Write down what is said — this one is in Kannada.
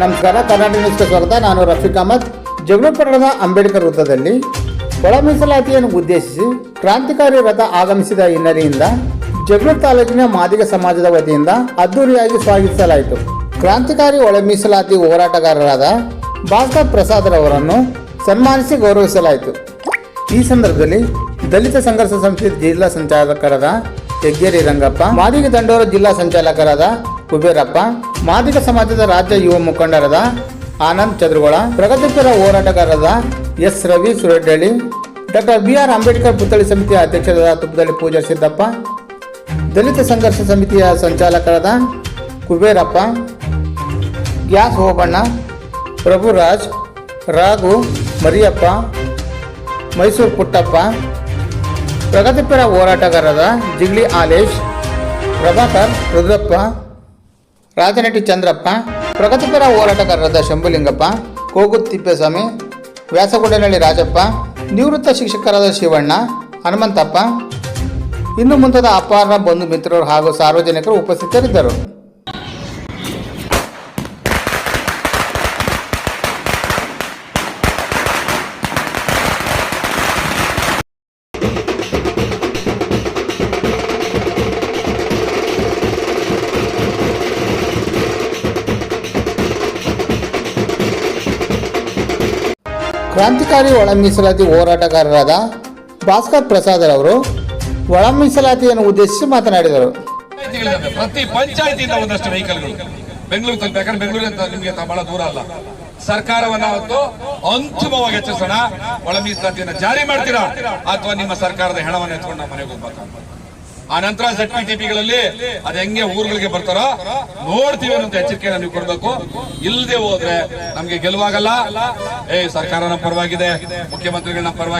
ನಮಸ್ಕಾರ ಕರ್ನಾಟಕ ನ್ಯೂಸ್ಗೆ ಸ್ವಾಗತ. ನಾನು ರಫೀಕ್ ಅಹಮದ್. ಜಗಳೂರುಪಟ್ಟಣದ ಅಂಬೇಡ್ಕರ್ ವೃತ್ತದಲ್ಲಿ ಒಳ ಮೀಸಲಾತಿಯನ್ನು ಉದ್ದೇಶಿಸಿ ಕ್ರಾಂತಿಕಾರಿ ರಥ ಆಗಮಿಸಿದ ಹಿನ್ನೆಲೆಯಿಂದ ಜಗಳೂರು ತಾಲೂಕಿನ ಮಾದಿಗ ಸಮಾಜದ ವತಿಯಿಂದ ಅದ್ದೂರಿಯಾಗಿ ಸ್ವಾಗತಿಸಲಾಯಿತು. ಕ್ರಾಂತಿಕಾರಿ ಒಳ ಮೀಸಲಾತಿ ಹೋರಾಟಗಾರರಾದ ಭಾಸ್ಕರ್ ಪ್ರಸಾದ್ರವರನ್ನು ಸನ್ಮಾನಿಸಿ ಗೌರವಿಸಲಾಯಿತು. ಈ ಸಂದರ್ಭದಲ್ಲಿ ದಲಿತ ಸಂಘರ್ಷ ಸಂಸ್ಥೆ ಜಿಲ್ಲಾ ಸಂಚಾಲಕರಾದ ಹೆಗ್ಗೇರಿ ರಂಗಪ್ಪ, ಮಾದಿಗ ದಂಡೋರ ಜಿಲ್ಲಾ ಸಂಚಾಲಕರಾದ ಕುಬೇರಪ್ಪ ಮಾದಿಗ ಸಮಾಜದ ರಾಜ್ಯ ಯುವ ಮುಖಂಡರಾದ ಆನಂದ್ ಚದ್ರಗೋಳ, ಪ್ರಗತಿಪರ ಹೋರಾಟಗಾರರಾದ S Ravi Suraddalli, doctor B R Ambedkar ಪುತ್ಥಳಿ ಸಮಿತಿಯ ಅಧ್ಯಕ್ಷರಾದ ತುಪ್ಪದಲ್ಲಿ ಪೂಜಾ ಸಿದ್ದಪ್ಪ, ದಲಿತ ಸಂಘರ್ಷ ಸಮಿತಿಯ ಸಂಚಾಲಕರಾದ ಕುಬೇರಪ್ಪ, ಗ್ಯಾಸ್ ಹೋಬಣ್ಣ, ಪ್ರಭುರಾಜ್, ರಾಘು, ಮರಿಯಪ್ಪ, ಮೈಸೂರು ಪುಟ್ಟಪ್ಪ, ಪ್ರಗತಿಪರ ಹೋರಾಟಗಾರರ ಜಿಗ್ಲಿ ಆಲೇಶ್, ಪ್ರಭಾಕರ್, ರುದ್ರಪ್ಪ ರಾಜನಟಿ ಚಂದ್ರಪ್ಪ, ಪ್ರಗತಿಪರ ಹೋರಾಟಗಾರರಾದ ಶಂಭುಲಿಂಗಪ್ಪ ಕೋಗುತ್ ತಿಪ್ಪೇಸ್ವಾಮಿ ವ್ಯಾಸಗುಡನಹಳ್ಳಿ ರಾಜಪ್ಪ, ನಿವೃತ್ತ ಶಿಕ್ಷಕರಾದ ಶಿವಣ್ಣ, ಹನುಮಂತಪ್ಪ. ಇನ್ನು ಮುಂತಾದ ಅಪಾರ ಬಂಧು ಮಿತ್ರರು ಹಾಗೂ ಸಾರ್ವಜನಿಕರು ಉಪಸ್ಥಿತರಿದ್ದರು. ಕ್ರಾಂತಿಕಾರಿ ಒಳ ಮೀಸಲಾತಿ ಹೋರಾಟಗಾರರಾದ ಭಾಸ್ಕರ್ ಪ್ರಸಾದರವರು ಒಳ ಮೀಸಲಾತಿಯನ್ನು ಉದ್ದೇಶಿಸಿ ಮಾತನಾಡಿದರು. ಪ್ರತಿ ಪಂಚಾಯತಿಯಿಂದ ಒಂದಷ್ಟು ವೆಹಿಕಲ್ಗಳು. ಬೆಂಗಳೂರು ತಲುಪ ಯಾಕಂದ್ರೆ ಬೆಂಗಳೂರು ನಿಮಗೆ ಬಹಳ ದೂರ ಅಲ್ಲ. ಸರ್ಕಾರವನ್ನ ಅವತ್ತು ಅಂತಿಮವಾಗಿ ಎಚ್ಚರಿಸೋಣ. ಒಳ ಮೀಸಲಾತಿಯನ್ನು ಜಾರಿ ಮಾಡ್ತೀರಾ? ಅಥವಾ ನಿಮ್ಮ ಸರ್ಕಾರದ ಹೆಣವನ್ನು ಎತ್ಕೊಂಡು ನಮ್ಮ ಮನೆಗೆ ಹೋಗ್ಬೇಕು? ಆ ನಂತರ ಪಿ ಟಿಪಿಗಳಲ್ಲಿ ಅದ್ ಹೆಂಗೆ ಊರುಗಳಿಗೆ ಬರ್ತಾರೋ ನೋಡ್ತೀವಿ ಅನ್ನೋ ಎಚ್ಚರಿಕೆ ನೀವು ಕೊಡ್ಬೇಕು. ಇಲ್ಲದೆ ಹೋದ್ರೆ ನಮ್ಗೆ ಗೆಲುವಾಗಲ್ಲ. ಏ ಸರ್ಕಾರ ನಮ್ಮ ಪರವಾಗಿದೆ. ಮುಖ್ಯಮಂತ್ರಿಗಳ ನಮ್ಮ ಪರವಾಗಿ